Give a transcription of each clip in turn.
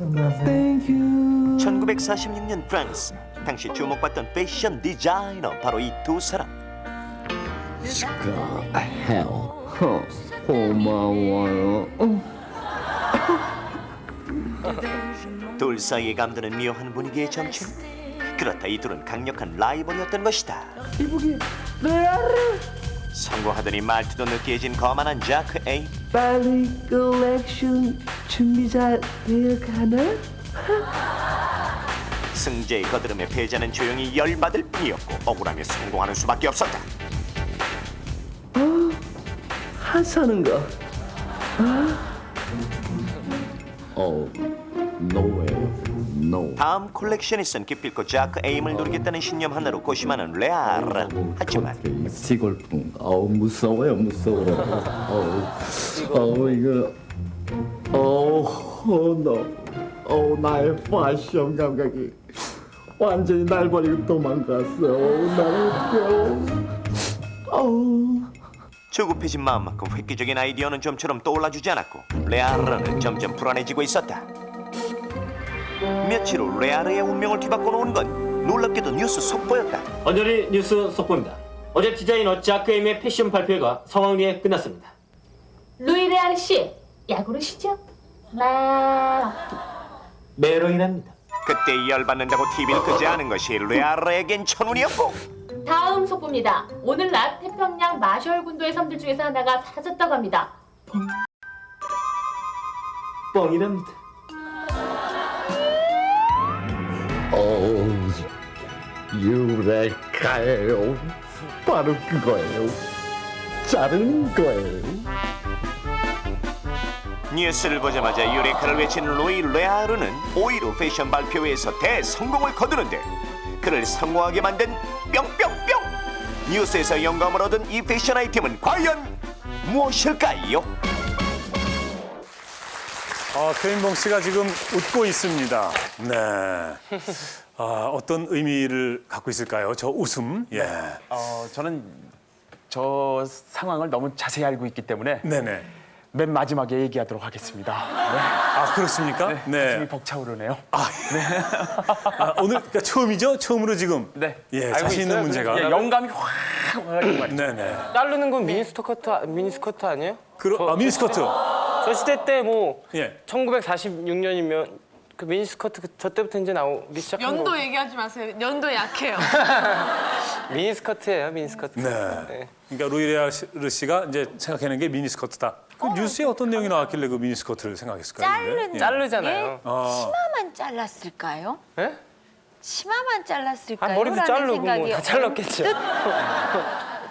안녕하세요. 1946년 프랑스 당시 주목받던 패션 디자이너 바로 이 두 사람 가 헤어 허, 고마워요 어. 둘 사이에 감도는 묘한 분위기의 점ችን 그렇다 이 둘은 강력한 라이벌이었던 것이다 이쁘게 레아르 성공하더니 말투도 느끼해진 거만한 자크 에이 빨리 컬렉션 준비 잘 되어가나? 승재의 거드름에 패자는 조용히 열받을 뿐이었고 억울하며 성공하는 수밖에 없었다 하사는 거. 어 no way. No. 다음 콜렉션에 쓴 기필코 자크 에임을 누리겠다는 신념 하나로 고심하는 레알. 하지만 시골풍. 어우 무서워요 무서워요. 어우 어우 이거. 어우 너. 어우 나의 패션 감각이 완전히 날 버리고 도망갔어. 어우 나를 어우. 조급해진 마음만큼 획기적인 아이디어는 좀처럼 떠올라주지 않았고 레아르는 점점 불안해지고 있었다. 며칠 후 레아르의 운명을 뒤바꿔 놓은 건 놀랍게도 뉴스 속보였다. 언저리 뉴스 속보입니다. 어제 디자이너 자크엠의 패션 발표회가 성황리에 끝났습니다. 루이 레알 씨, 야구르시죠? 라. 메롱이랍니다. 그때 열받는다고 TV를 끄지 않은 것이 레아르에겐 천운이었고 다음 속보입니다. 오늘 낮 태평양 마셜 군도의 섬들 중에서 하나가 사라졌다고 합니다. 뻥이랍니다. 어우 유레카예요. 바로 그거예요. 자른 거예요. 뉴스를 보자마자 유레카를 외친 루이 레아르는 5.15 패션 발표회에서 대성공을 거두는데 그를 성공하게 만든 뿅뿅뿅! 뉴스에서 영감을 얻은 이 패션 아이템은 과연 무엇일까요? 어, 표인봉 씨가 지금 웃고 있습니다. 네. 아, 어떤 의미를 갖고 있을까요? 저 웃음. 예. 어, 저는 저 상황을 너무 자세히 알고 있기 때문에 네네. 맨 마지막에 얘기하도록 하겠습니다. 아, 그렇습니까? 네. 네. 가슴이 벅차오르네요. 아, 오늘 그러니까 처음이죠? 처음으로 지금. 네. 예, 알고 자신 있는 있어요. 문제가. 예, 영감이 확 와가지고 말이죠. 네네. 자르는 건 미니스커트 아- 미니스커트 아니에요? 그러, 아, 미니스커트. 저 시대 때 뭐 예. 1946년이면 그 미니스커트 그- 저 때부터 이제 나오기 시작한 연도 거. 얘기하지 마세요. 연도 약해요. 미니스커트예요, 미니스커트. 네. 그러니까 루이레아르 씨가 이제 생각하는 게 미니스커트다. 그 뉴스에 어떤 내용이 나왔길래 그 미니스커트를 생각했을까요? 자르는 예. 자르잖아요. 아, 치마만 잘랐을까요? 예? 치마만 잘랐을까요? 아, 머리도 라는 자르고 생각이 뭐다 잘랐겠죠.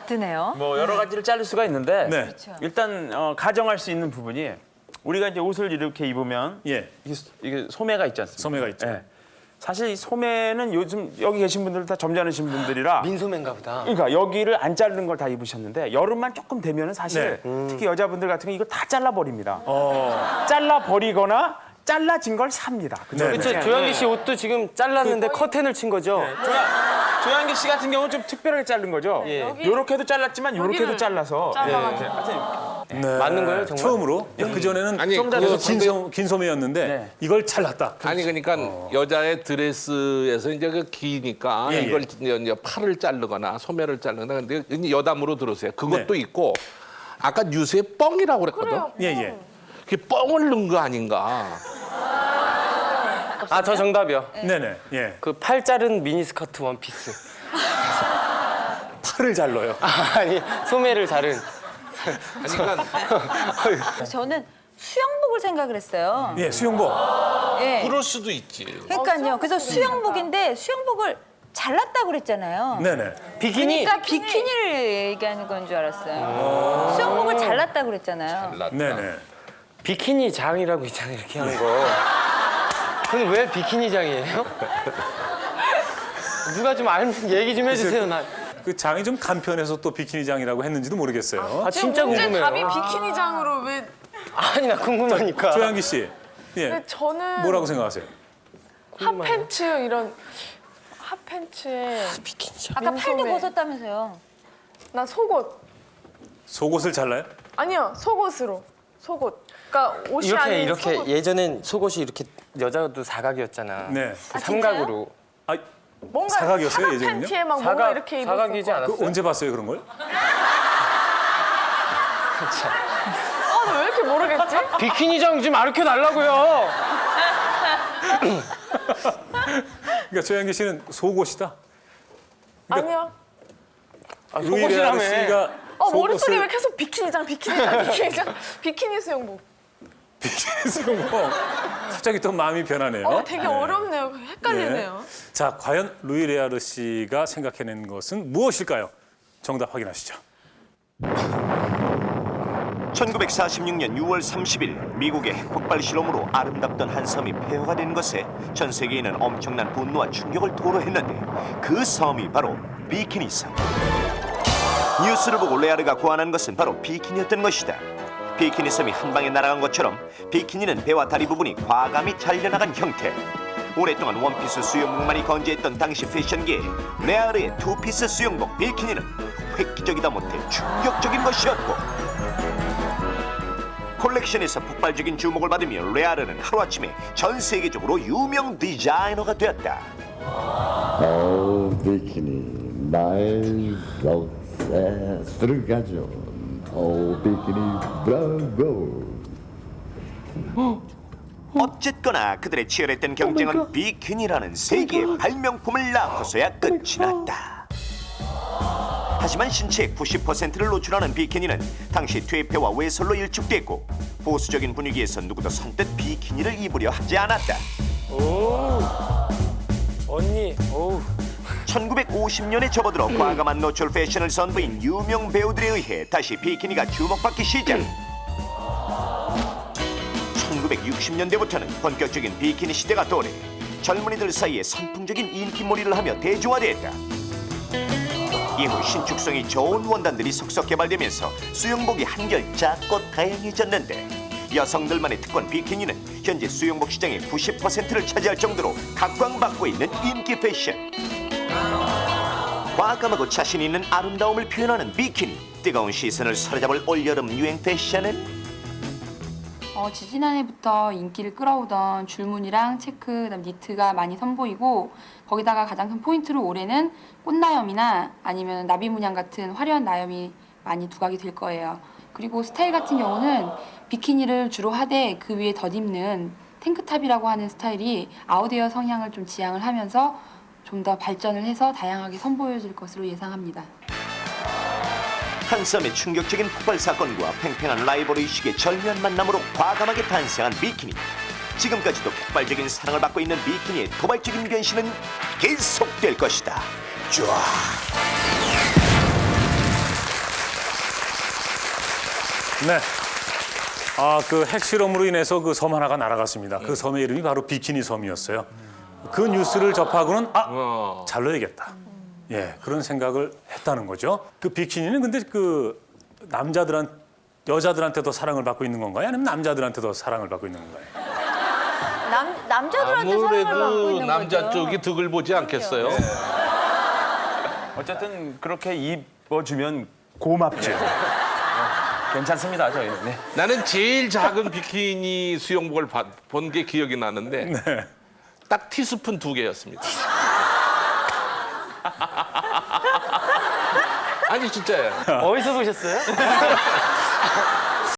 드네요. 뭐 여러 가지를 자를 수가 있는데 네. 일단 어, 가정할 수 있는 부분이 우리가 이제 옷을 이렇게 입으면 예. 이게, 소- 이게 소매가 있지 않습니까? 소매가 있죠. 예. 사실 이 소매는 요즘 여기 계신 분들 다 점잖으신 분들이라 민소매인가 보다. 그러니까 여기를 안 자르는 걸 다 입으셨는데 여름만 조금 되면은 사실 네. 특히 여자분들 같은 경우 이거 다 잘라 버립니다. 어. 잘라 버리거나 잘라진 걸 삽니다. 그죠? 네. 그렇죠. 조양기 씨 옷도 지금 잘랐는데 커튼을 친 거죠. 조양, 조양기 씨 같은 경우는 좀 특별하게 자른 거죠. 예. 요렇게도 잘랐지만 요렇게도 잘라서 잘라가지고. 네. 맞는 거예요, 정말? 처음으로. 그 전에는 아니, 좀 그거 긴, 소, 긴 소매였는데 네. 이걸 잘랐다. 아니 그러니까 여자의 드레스에서 이제 그 기니까 예, 예. 이걸 이제 이제 팔을 자르거나 소매를 자르거나 근데 이제 여담으로 들으세요. 그것도 네. 있고 아까 뉴스에 뻥이라고 그랬거든. 예, 예. 그게 뻥을 넣은 거 아닌가? 아, 저 정답이요. 네네. 예. 그 팔 자른 미니스커트 원피스. 팔을 잘라요. 아니, 소매를 자른. 그러니까 저는 수영복을 생각을 했어요. 예, 수영복. 예. 그럴 수도 있지. 그러니까요. 그래서 수영복인데 수영복을 잘랐다고 그랬잖아요. 네네. 비키니. 그러니까 비키니를 얘기하는 건 줄 알았어요. 수영복을 잘랐다고 그랬잖아요. 네네. 비키니 장이라고 있잖아요, 이렇게 하는 거. 그건 왜 비키니 장이에요? 누가 좀 알면 얘기 좀 해주세요, 나. 그 장이 좀 간편해서 또 비키니장이라고 했는지도 모르겠어요. 아, 진짜 궁금해요. 답이 비키니장으로 왜? 아니, 나 궁금하니까. 조양기 씨. 예. 근데 저는 뭐라고 생각하세요? 핫팬츠 이런 핫팬츠에 비키니 장. 아까 팔도 민소매. 벗었다면서요. 나 속옷 속옷을 잘라요? 아니요 속옷으로 속옷. 그러니까 옷이 이렇게 아닌 이렇게 속옷. 예전엔 속옷이 이렇게 여자도 사각이었잖아. 네. 그 삼각으로. 아, 뭔가 사각이었어요, 사각 예전에는요? 팬티에 막 뭔가 사각 이렇게 입었어. 사각이지 않았어? 그 언제 봤어요 그런 걸? 아, 나왜 이렇게 모르겠지? 비키니 장 좀 가르쳐 달라고요. 그러니까 조양기 씨는 속옷이다. 아니요. 아, 루이 속옷이라며. 레아르 씨가 어, 머릿속에 속옷을 왜 계속 비키니장, 비키니장, 비키니장, 비키니 수영복. 비키니 수영복 갑자기 또 마음이 변하네요. 어, 되게 네. 어렵네요. 헷갈리네요. 네. 자, 과연 루이 레아르 씨가 생각해낸 것은 무엇일까요? 정답 확인하시죠. 1946년 6월 30일 미국의 핵폭발 실험으로 아름답던 한 섬이 폐허가 된 것에 전 세계인은 엄청난 분노와 충격을 토로했는데 그 섬이 바로 비키니 섬. 뉴스를 보고 레아르가 고안한 것은 바로 비키니였던 것이다. 비키니 섬이 한 방에 날아간 것처럼 비키니는 배와 다리 부분이 과감히 잘려나간 형태. 오랫동안 원피스 수영복만이 건재했던 당시 패션계에 레아르의 투피스 수영복 비키니는 획기적이다 못해 충격적인 것이었고 콜렉션에서 폭발적인 주목을 받으며 레아르는 하루아침에 전 세계적으로 유명 디자이너가 되었다. 오 비키니 나의 속세 스를 가져 오 비키니 브라보 어쨌거나 그들의 치열했던 경쟁은 비키니라는 세계의 발명품을 낳고서야 끝이 났다. 하지만 신체의 90%를 노출하는 비키니는 당시 퇴폐와 외설로 일축됐고 보수적인 분위기에서 누구도 선뜻 비키니를 입으려 하지 않았다. 언니, 어우. 1950년에 접어들어 과감한 노출 패션을 선보인 유명 배우들에 의해 다시 비키니가 주목받기 시작. 1960년대부터는 본격적인 비키니 시대가 도래 젊은이들 사이에 선풍적인 인기몰이를 하며 대중화됐다. 이후 신축성이 좋은 원단들이 속속 개발되면서 수영복이 한결 작고 다양해졌는데 여성들만의 특권 비키니는 현재 수영복 시장의 90%를 차지할 정도로 각광받고 있는 인기 패션. 과감하고 자신 있는 아름다움을 표현하는 비키니. 뜨거운 시선을 사로잡을 올여름 유행 패션은 어, 지지난해부터 인기를 끌어오던 줄무늬랑 체크, 그다음 니트가 많이 선보이고 거기다가 가장 큰 포인트로 올해는 꽃나염이나 아니면 나비 문양 같은 화려한 나염이 많이 두각이 될 거예요. 그리고 스타일 같은 경우는 비키니를 주로 하되 그 위에 덧입는 탱크탑이라고 하는 스타일이 아웃웨어 성향을 좀 지향을 하면서 좀 더 발전을 해서 다양하게 선보여질 것으로 예상합니다. 한섬의 충격적인 폭발 사건과 팽팽한 라이벌 의식의 절묘한 만남으로 과감하게 탄생한 비키니. 지금까지도 폭발적인 사랑을 받고 있는 비키니의 도발적인 변신은 계속될 것이다. 쫙. 네. 아, 그 핵실험으로 인해서 그 섬 하나가 날아갔습니다. 그 섬의 이름이 바로 비키니 섬이었어요. 그 뉴스를 접하고는 아, 잘 넣어야겠다. 예, 그런 생각을 했다는 거죠. 그 비키니는 근데 그 남자들한 여자들한테도 사랑을 받고 있는 건가요? 아니면 남자들한테도 사랑을 받고 있는 건가요? 남 남자들한테 사랑을 받고 아무래도 있는 남자 거죠. 쪽이 득을 보지 않겠어요? 어쨌든 그렇게 입어주면 고맙죠. 네. 괜찮습니다, 저희는. 네. 나는 제일 작은 비키니 수영복을 본 게 기억이 나는데 딱 티스푼 두 개였습니다. 아니 진짜요. 어디서 보셨어요?